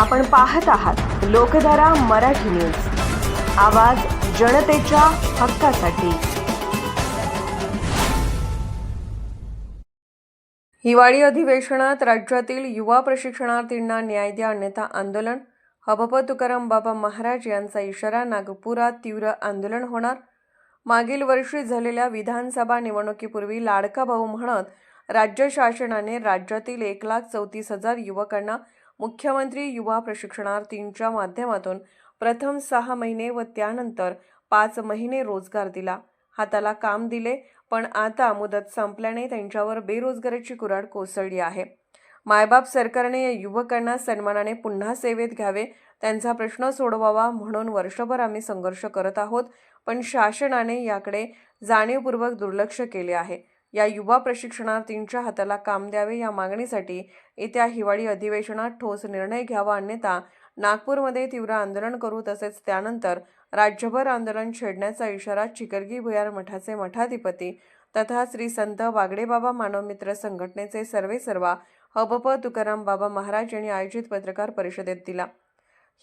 आपण पाहत आहात लोकधारा मराठी न्यूज. आवाज जनतेच्या हक्कासाठी. हिवाळी अधिवेशनात राज्यातील युवा प्रशिक्षणार्थींना न्याय द्या अन्यथा आंदोलन. हबप तुकाराम बाबा महाराज यांचा इशारा नागपुरात तीव्र आंदोलन होणार. मागील वर्षी झालेल्या विधानसभा निवडणुकीपूर्वी लाडका भाऊ म्हणत राज्य शासनाने राज्यातील एक लाख चौतीस हजार युवकांना मुख्यमंत्री युवा प्रशिक्षणार्थींच्या माध्यमातून प्रथम सहा महिने व त्यानंतर पाच महिने रोजगार दिला. हाताला काम दिले पण आता मुदत संपल्याने त्यांच्यावर बेरोजगारीची कुराड कोसळली आहे. मायबाप सरकारने या युवकांना सन्मानाने पुन्हा सेवेत घ्यावे त्यांचा प्रश्न सोडवावा म्हणून वर्षभर आम्ही संघर्ष करत आहोत पण शासनाने याकडे जाणीवपूर्वक दुर्लक्ष केले आहे. या युवा प्रशिक्षणार्थींच्या हाताला काम द्यावे या मागणीसाठी येत्या हिवाळी अधिवेशनात ठोस निर्णय घ्यावा अन्यथा नागपूरमध्ये तीव्र आंदोलन करू तसेच त्यानंतर राज्यभर आंदोलन छेडण्याचा इशारा चिकरगी भुयार मठाचे मठाधिपती तथा श्री संत वागडेबाबा मानवमित्र संघटनेचे सर्वेसर्वा हबप तुकाराम बाबा महाराज यांनी आयोजित पत्रकार परिषदेत दिला.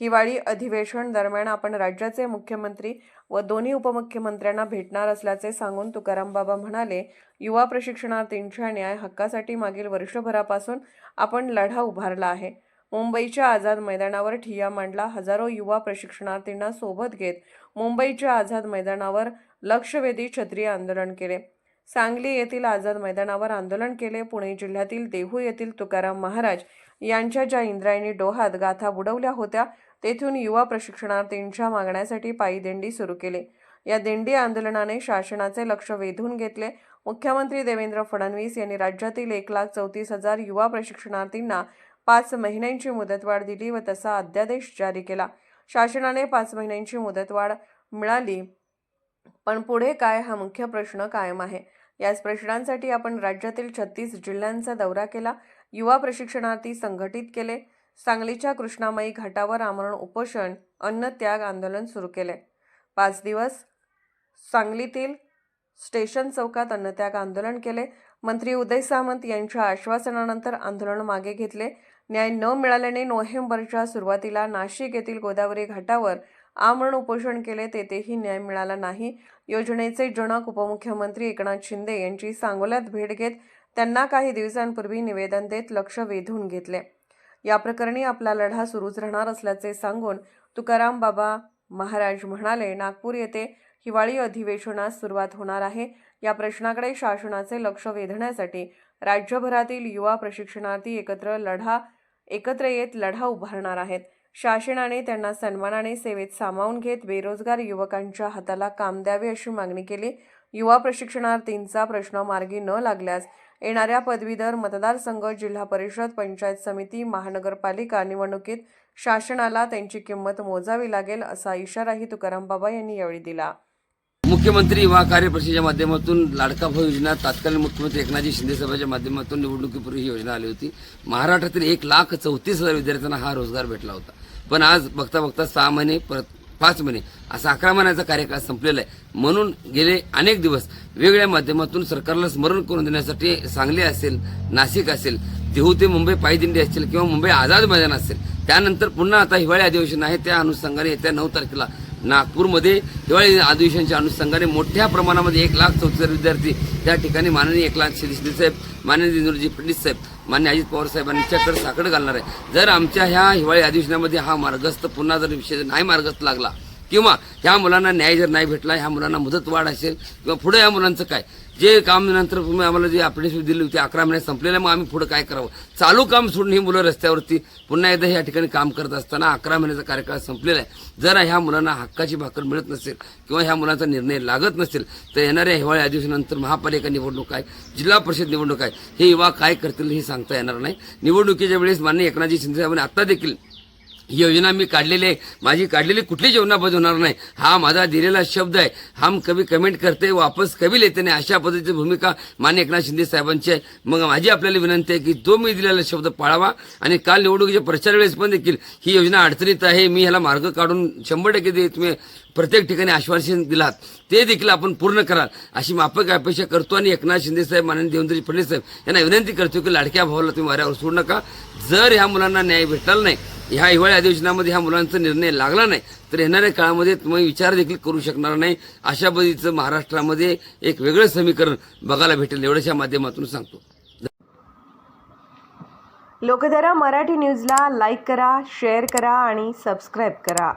हिवाळी अधिवेशन दरम्यान आपण राज्याचे मुख्यमंत्री व दोन्ही उपमुख्यमंत्र्यांना भेटणार असल्याचे सांगून तुकाराम बाबा म्हणाले युवा प्रशिक्षणार्थींच्या न्याय हक्कासाठी मागील वर्षभरापासून आपण लढा उभारला आहे. मुंबईच्या आझाद मैदानावर ठिय्या मांडला हजारो युवा प्रशिक्षणार्थींना सोबत घेत मुंबईच्या आझाद मैदानावर लक्षवेधी क्षत्रिय आंदोलन केले. सांगली येथील आझाद मैदानावर आंदोलन केले. पुणे जिल्ह्यातील देहू येथील तुकाराम महाराज यांच्या ज्या इंद्रायणी डोहात गाथा बुडवल्या होत्या तेथून युवा प्रशिक्षणार्थींच्या मागण्यासाठी पायी दिंडी सुरू केली. या दिंडी आंदोलनाने शासनाचे लक्ष वेधून घेतले. मुख्यमंत्री देवेंद्र फडणवीस यांनी राज्यातील एक लाख चौतीस हजार युवा प्रशिक्षणार्थींना पाच महिन्यांची मुदतवाढ दिली व तसा अध्यादेश जारी केला. शासनाने पाच महिन्यांची मुदतवाढ मिळाली पण पुढे काय हा मुख्य प्रश्न कायम आहे? याच प्रश्नांसाठी आपण राज्यातील छत्तीस जिल्ह्यांचा दौरा केला. युवा प्रशिक्षणार्थी संघटित केले. सांगलीच्या कृष्णामाई घाटावर आमरण उपोषण अन्न त्याग आंदोलन सुरू केले. पाच दिवस सांगलीतील स्टेशन चौकात अन्नत्याग आंदोलन केले. मंत्री उदय सामंत यांच्या आश्वासनानंतर आंदोलन मागे घेतले. न्याय न मिळाल्याने नोव्हेंबरच्या सुरुवातीला नाशिक येथील गोदावरी घाटावर आमरण उपोषण केले तेथेही न्याय मिळाला नाही. योजनेचे जनक उपमुख्यमंत्री एकनाथ शिंदे यांची सांगोल्यात भेट घेत त्यांना काही दिवसांपूर्वी निवेदन देत लक्ष वेधून घेतले. या प्रकरणी आपला लढा सुरूच राहणार असल्याचे सांगून तुकाराम बाबा महाराज म्हणाले नागपूर येथे हिवाळी अधिवेशनास सुरुवात होणार आहे. या प्रश्नाकडे शासनाचे लक्ष वेधण्यासाठी राज्यभरातील युवा प्रशिक्षणार्थी एकत्र लढा एकत्र येत लढा उभारणार आहेत. शासनाने त्यांना सन्मानाने सेवेत सामावून घेत बेरोजगार युवकांच्या हाताला काम द्यावे अशी मागणी केली. युवा प्रशिक्षणार्थींचा प्रश्न मार्गी न लागल्यास येणाऱ्या पदवीधर मतदारसंघ जिल्हा परिषद पंचायत समिती महानगरपालिका निवडणुकीत शासनाला त्यांची किंमत मोजावी लागेल असा इशाराही तुकाराम बाबा यांनी यावेळी दिला. मुख्यमंत्री युवा कार्यपरिषदेच्या माध्यमातून लाडका भाऊ योजना तात्कालीन मुख्यमंत्री एकनाथजी शिंदे साहेबांच्या माध्यमातून निवडणुकीपूर्वी ही योजना आली होती. महाराष्ट्रातील एक लाख चौतीस हजार विद्यार्थ्यांना हा रोजगार भेटला होता. पण आज बघता बघता सहा महिने परत पाच महिने असा अकरा महिन्याचा कार्यकाळ संपलेला आहे. म्हणून गेले अनेक दिवस वेगळ्या माध्यमातून सरकारला स्मरण करून देण्यासाठी सांगली असेल नाशिक असेल देहू ते मुंबई पायदिंडी असतील किंवा मुंबई आझाद मैदान असेल त्यानंतर पुन्हा आता हिवाळी अधिवेशन आहे. त्या अनुषंगाने येत्या नऊ तारखेला नागपूरमध्ये हिवाळी अधिवेशनच्या अनुषंगाने मोठ्या प्रमाणामध्ये एक लाख चौतीस विद्यार्थी त्या ठिकाणी माननीय एकनाथ शिंदे शिंदे साहेब माननीय इंद्रजी फडणवीस साहेब मान्य अजित पवार साहेबांच्याकडे साकडं घालणार आहे. जर आमच्या ह्या हिवाळी अधिवेशनामध्ये हा मार्गस्थ पुन्हा जर विषय नाही मार्गस्थ लागला किंवा ह्या मुलांना न्याय जर नाही भेटला ह्या मुलांना मुदतवाढ असेल किंवा पुढे या मुलांचं काय? जे काम नंतर तुम्ही आम्हाला जे अप्रेंटिस दिली होती अकरा महिने संपलेल्या मग आम्ही पुढे काय करावं? चालू काम सोडून ही मुलं रस्त्यावरती पुन्हा एकदा या ठिकाणी काम करत असताना अकरा महिन्याचा कार्यकाळ संपलेला आहे. जर ह्या मुलांना हक्काची भाकर मिळत नसेल किंवा ह्या मुलांचा निर्णय लागत नसेल तर येणाऱ्या हिवाळी अधिवेशनानंतर महापालिका निवडणूक आहे जिल्हा परिषद निवडणूक आहे. हे युवा काय करतील हे सांगता येणार नाही. निवडणुकीच्या वेळेस माननीय एकनाथजी शिंदे साहेबांनी आत्ता देखील योजना मी काढलेली आहे. माझी काढलेली कुठली योजना होणार नाही. हा माझा दिलेला शब्द आहे. हम कभी कमेंट करते वापस कभी लेते नाही. अशा पद्धतीची भूमिका मान्य एकनाथ शिंदे साहेबांची आहे. मग माझी आपल्याला विनंती आहे की तो मी दिलेला शब्द पाळावा आणि काल निवडणुकीच्या प्रचार वेळेस पण देखील ही योजना अडचणीत आहे. मी ह्याला मार्ग काढून शंभर टक्के तुम्ही प्रत्येक ठिकाणी आश्वासन दिलात ते देखील आपण पूर्ण कराल. अशी माफक अपेक्षा करतो आणि एकनाथ शिंदे साहेब माननीय देवेंद्रजी फडणवीस साहेब यांना विनंती करतो की लाडक्या भावाला तुम्ही वाऱ्यावर सोडू नका. जर ह्या मुलांना न्याय भेटला नाही ह्या हिवाळी अधिवेशनामध्ये ह्या मुलांचा निर्णय लागला नाही तर येणाऱ्या काळामध्ये तुम्ही विचार देखील करू शकणार नाही. अशा पद्धतीचं महाराष्ट्रामध्ये एक वेगळं समीकरण बघायला भेटेल एवढ्याच्या माध्यमातून सांगतो. लोकधारा मराठी न्यूजला लाईक करा शेअर करा आणि सबस्क्राईब करा.